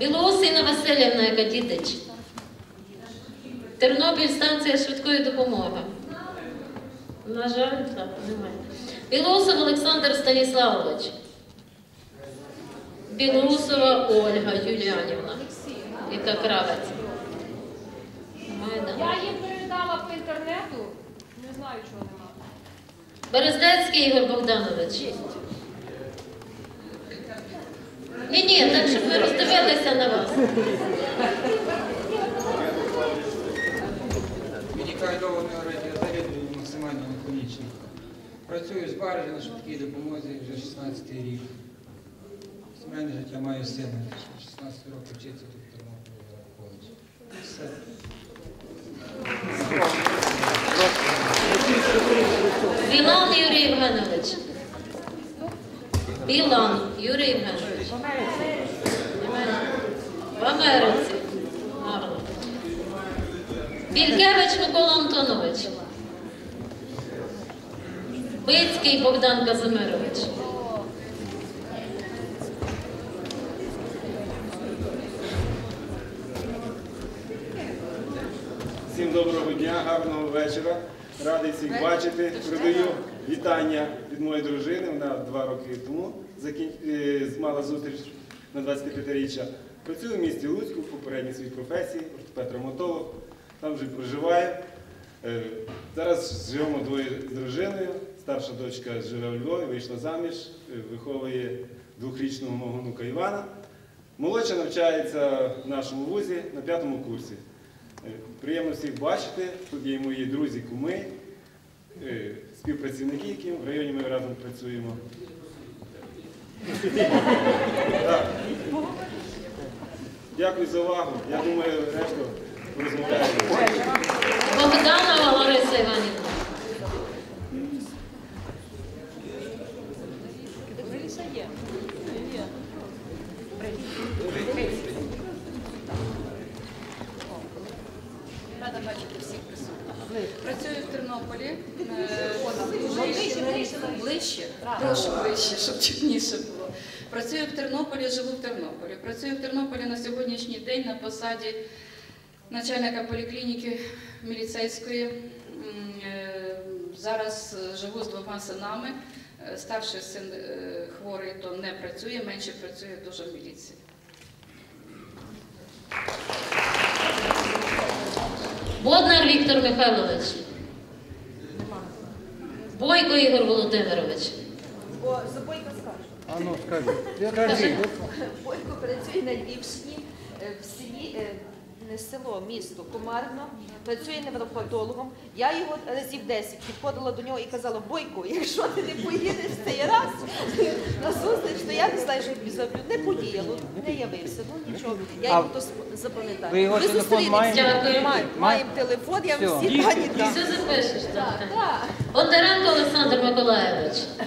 Білоусина Васильівна Якатітич. Тернопіль станція швидкої допомоги. На жаль, так, немає. Білоусов Олександр Станіславович. Білоусова Ольга Юліанівна. Яка кравець. Я їм передала по інтернету, не знаю, чого нема. Берездецький Ігор Богданович. Ні, ні, так щоб ми роздивилися на вас. Медикальований радіозаряд максимально лаконічний. Працюю з Баржі на швидкій допомозі вже 16 рік. Сімейне життя маю сина, 16 років вчиться тут Тернополі в коледжі. Все. Білан Юрій Євгенович. Білан Юрій Євгенович. В Америці. Бількевич Микола Антонович. Бицький Богдан Казимирович. Всім доброго дня, гарного вечора. Радий всіх бачити. Передаю вітання від моєї дружини. Вона два роки тому е, мала зустріч на 25-річчя. Працюю в місті Луцьку в попередній своїй професії, ортопед-травматолог. Там вже проживаю. Е, Зараз живемо двоє з дружиною. Старша дочка живе у Львові, вийшла заміж, е, виховує двохрічного мого внука Івана. Молодша навчається в нашому вузі на п'ятому курсі. Приємно всіх бачити. Тут є мої друзі, куми, співпрацівники, які в районі ми разом працюємо. Дякую за увагу. Я думаю, решту порозмовляємо. Богданова Лариса Іванівна. Рада бачити всіх присутніх. Працюю в Тернополі. Ближче, ближче, прошу ближче, щоб чутніше було. Працюю в Тернополі, живу в Тернополі. Працюю в Тернополі на сьогоднішній день на посаді начальника поліклініки міліцейської. Е, Зараз живу з двома синами. Е, Старший син е, хворий, то не працює, менше працює дуже в міліції. Боднар Віктор Михайлович. Бойко Ігор Володимирович. Бо за Бойко скажу. А ну скажи. Скажи. Бойко працює на Львівщині е, в селі, е, не село, місто Комарно, працює невропатологом. Я його разів 10 підходила до нього і казала, Бойко, якщо ти не поїдеш цей раз на зустріч, то я не знаю, що я тобі зроблю. Не подіяло, не явився, ну нічого. Я його то запам'ятаю. ви його телефон зустрінемося. маєте? Маємо, маємо телефон, я всі дані дам. Все запишеш, так. Так, так. так. Бондаренко Олександр Миколаєвич. Так,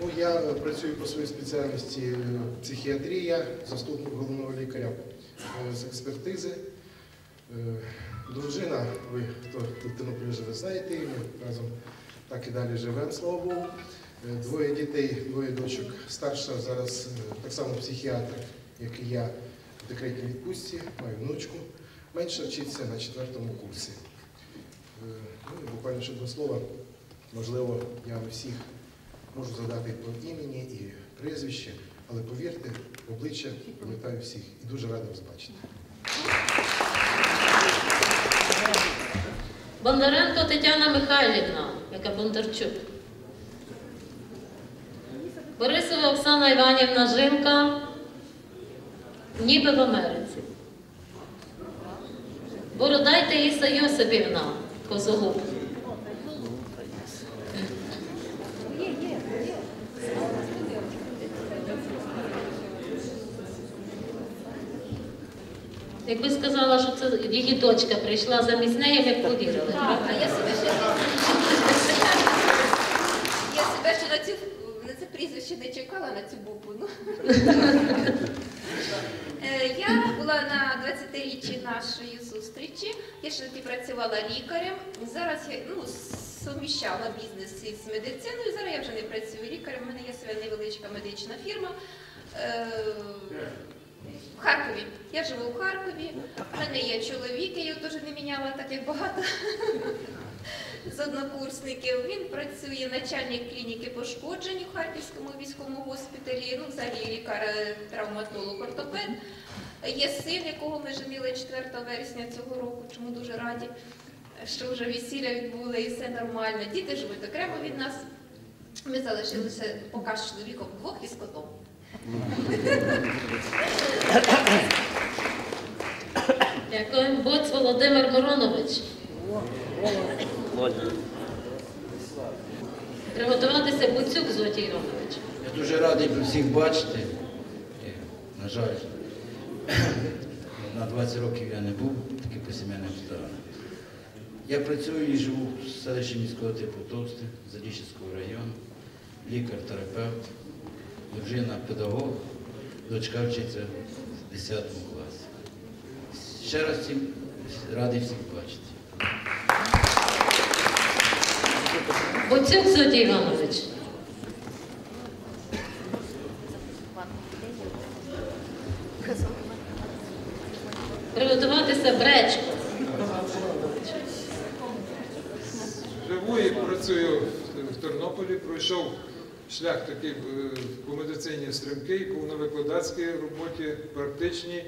ну я е, працюю по своїй спеціальності е, психіатрія, заступник головного лікаря е, з експертизи. Дружина, ви хто тут Тернополі живе, знаєте, ми разом так і далі живемо, слава Богу. Двоє дітей, двоє дочок. Старша зараз так само психіатр, як і я, в декретній відпустці, маю внучку. Менша вчиться на четвертому курсі. Е, Ну, буквально ще два слова. Можливо, я не всіх можу задати по імені і прізвище, але повірте, обличчя пам'ятаю всіх і дуже радий вас бачити. Бондаренко Тетяна Михайлівна, яка Бондарчук. Борисова Оксана Іванівна Жимка, ніби в Америці. Бородай Таїса Йосипівна, Козогуб. Якби сказала, що це її дочка прийшла замість неї, ми повірили. А я себе ще я себе ще на ці на це прізвище не чекала на цю букву. Ну. Е, Я була на 20-річчі нашої зустрічі. Я ще тоді працювала лікарем. Зараз я ну, суміщала бізнес із медициною. Зараз я вже не працюю лікарем. У мене є своя невеличка медична фірма. Е, В Харкові. Я живу в Харкові. У мене є чоловік, я його теж не міняла, так як багато з однокурсників. Він працює начальник клініки пошкоджень у Харківському військовому госпіталі. Ну, взагалі лікар-травматолог, ортопед. Є син, якого ми женили 4 вересня цього року, чому дуже раді, що вже весілля відбули і все нормально. Діти живуть окремо від нас. Ми залишилися поки з чоловіком вдвох і з котом. Дякую. Боць Володимир Миронович. Приготуватися Буцюк Злотій Іванович. Я дуже радий всіх бачити. На жаль, на 20 років я не був, таки по сімейним. Я працюю і живу в селищі міського типу Товсте, Задіщицького району, лікар-терапевт, дружина педагог, дочка вчиться в 10 класі. Ще раз всім радий всіх бачити. Буцюк Злотій Іванович. Приготуватися Бречко. Живу і працюю в Тернополі, пройшов шлях такий е, по медицині стрімкий, був на викладацькій роботі, практичній.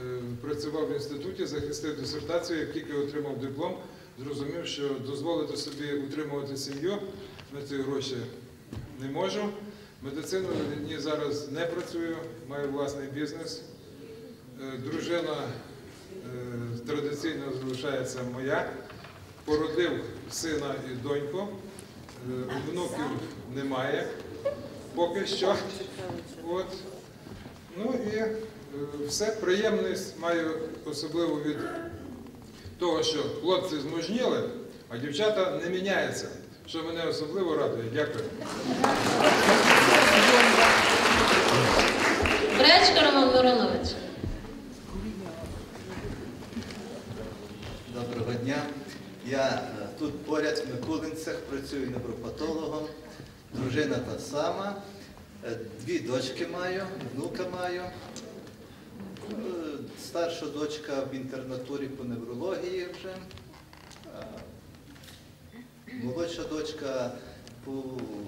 Е, Працював в інституті, захистив дисертацію, як тільки отримав диплом, зрозумів, що дозволити собі утримувати сім'ю на ці гроші не можу. Медицину ні зараз не працюю, маю власний бізнес. Е, Дружина е, традиційно залишається моя. Породив сина і доньку. Е, Внуків немає поки що. От. Ну і все приємність маю особливо від того, що хлопці змужніли, а дівчата не міняються. Що мене особливо радує. Дякую. Бречко Роман Миронович. Доброго дня. Я е, тут поряд в Микулинцях працюю невропатологом. Дружина та сама. Е, Дві дочки маю, внука маю. Старша дочка в інтернатурі по неврології вже. Молодша дочка по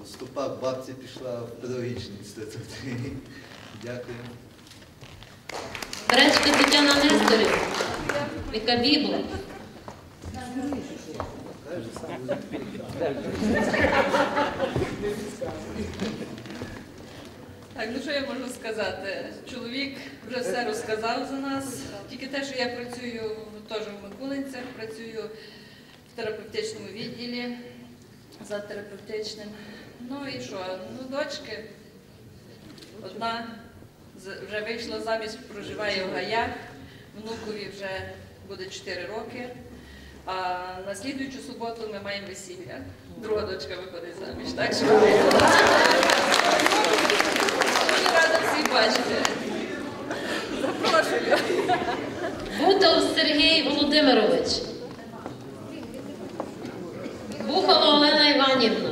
стопах бабці пішла в педагогічний інститут. Дякую. Бречко Тетяна Несторівна. Віка Бібла. Так, ну що я можу сказати? Чоловік вже все розказав за нас. Тільки те, що я працюю теж в Микулинцях, працюю в терапевтичному відділі за терапевтичним. Ну і що? Ну, дочки. Одна вже вийшла замість, проживає в гаях, внукові вже буде 4 роки. А на слідуючу суботу ми маємо весілля. Друга дочка виходить заміж. Так що дуже рада всіх бачити. Запрошую. Бутов Сергій Володимирович. Бухало Олена Іванівна.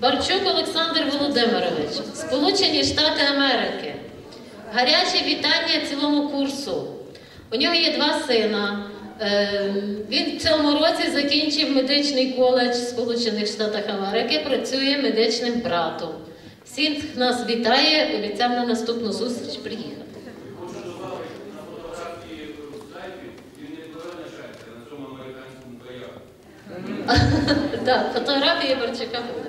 Барчук Олександр Володимирович. Сполучені Штати Америки. Гаряче вітання цілому курсу. У нього є два сина. Е, Він в цьому році закінчив медичний коледж в Сполучених Штатах Америки, працює медичним братом. Всіх нас вітає, обіцяв на наступну зустріч приїхати. Так, фотографії Барчука. були.